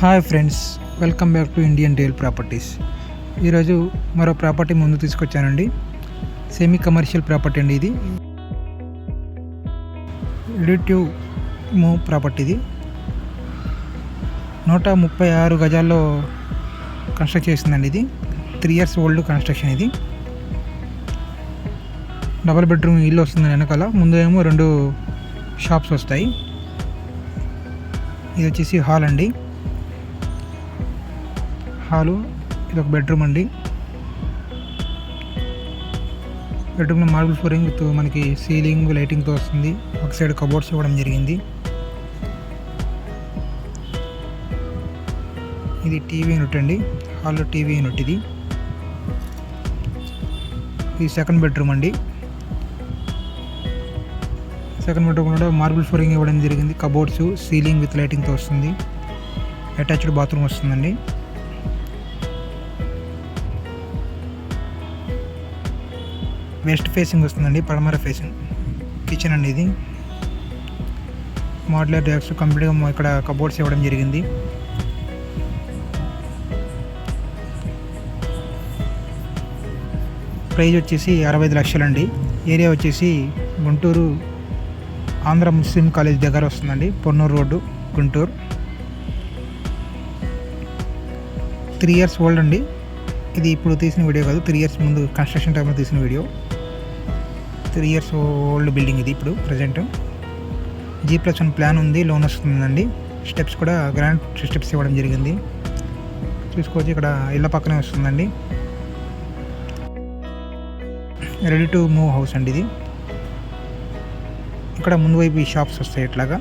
Hi friends welcome back to Indian Dale properties. ఈరోజు మరో property ముందు తీసుకొచ్చానండి. సెమీ కమర్షియల్ ప్రాపర్టీ అండి ఇది. ఎడిటివ్ మూ ప్రాపర్టీ ఇది. నూట ముప్పై ఆరు గజాల్లో కన్స్ట్రక్ట్ చేసిందండి ఇది. త్రీ ఇయర్స్ ఓల్డ్ కన్స్ట్రక్షన్ ఇది. డబల్ బెడ్రూమ్ ఇల్లు వస్తుంది వెనకాల. ముందు ఏమో రెండు షాప్స్ వస్తాయి. ఇది వచ్చేసి హాల్ అండి. హాలు ఇది ఒక బెడ్రూమ్ అండి. బెడ్రూమ్లో మార్బుల్ ఫ్లోరింగ్ విత్ మనకి సీలింగ్ లైటింగ్తో వస్తుంది. ఒక సైడ్ కబోర్డ్స్ ఇవ్వడం జరిగింది. ఇది టీవీ యూనిట్ అండి. హాల్లో టీవీ యూనిట్ ఇది. ఇది సెకండ్ బెడ్రూమ్ అండి. సెకండ్ బెడ్రూమ్ కూడా మార్బుల్ ఫ్లోరింగ్ ఇవ్వడం జరిగింది. కబోర్డ్స్ సీలింగ్ విత్ లైటింగ్తో వస్తుంది. అటాచ్డ్ బాత్రూమ్ వస్తుందండి. వెస్ట్ ఫేసింగ్ వస్తుందండి పడమర ఫేసింగ్. కిచెన్ అండి ఇది మోడ్లర్ డ్యాక్స్ కంప్లీట్గా ఇక్కడ కబోర్డ్స్ ఇవ్వడం జరిగింది. ప్రైజ్ వచ్చేసి అరవై ఐదు లక్షలండి. ఏరియా వచ్చేసి గుంటూరు ఆంధ్ర ముస్లిం కాలేజ్ దగ్గర వస్తుందండి Ponnuru road Guntur. Three years old అండి. ఇది ఇప్పుడు తీసిన వీడియో కాదు త్రీ ఇయర్స్ ముందు కన్స్ట్రక్షన్ టైంలో తీసిన video. Three years old building ఇది ఇప్పుడు present G plus one plan ఉంది లోన్ వస్తుందండి. స్టెప్స్ కూడా గ్రాండ్ స్టెప్స్ ఇవ్వడం జరిగింది. చూసుకోవచ్చు ఇక్కడ ఇళ్ళ పక్కనే వస్తుందండి. రెడీ టు మూవ్ హౌస్ అండి ఇది. ఇక్కడ ముందు వైపు ఈ షాప్స్ వస్తాయి ఇట్లాగా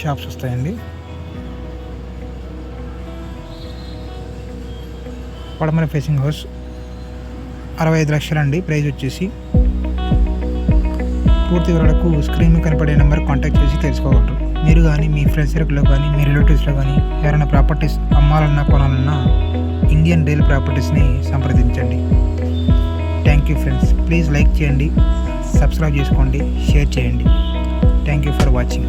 షాప్స్ వస్తాయండి. పడమర ఫేసింగ్ హౌస్. అరవై ఐదు లక్షలండి. ప్రైజ్ వచ్చేసి. పూర్తి వివరాలకు స్క్రీన్ కనపడే నెంబర్ కాంటాక్ట్ చేసి తెలుసుకోగలరు. మీరు కానీ మీ ఫ్రెండ్స్ సర్కిల్లో కానీ మీ రిలేటివ్స్లో కానీ ఎవరైనా ప్రాపర్టీస్ అమ్మాలన్నా కొనాలన్నా ఇండియన్ డైల్ ప్రాపర్టీస్ని సంప్రదించండి. Thank you friends please like చేయండి సబ్స్క్రైబ్ చేసుకోండి షేర్ చేయండి. Thank you for watching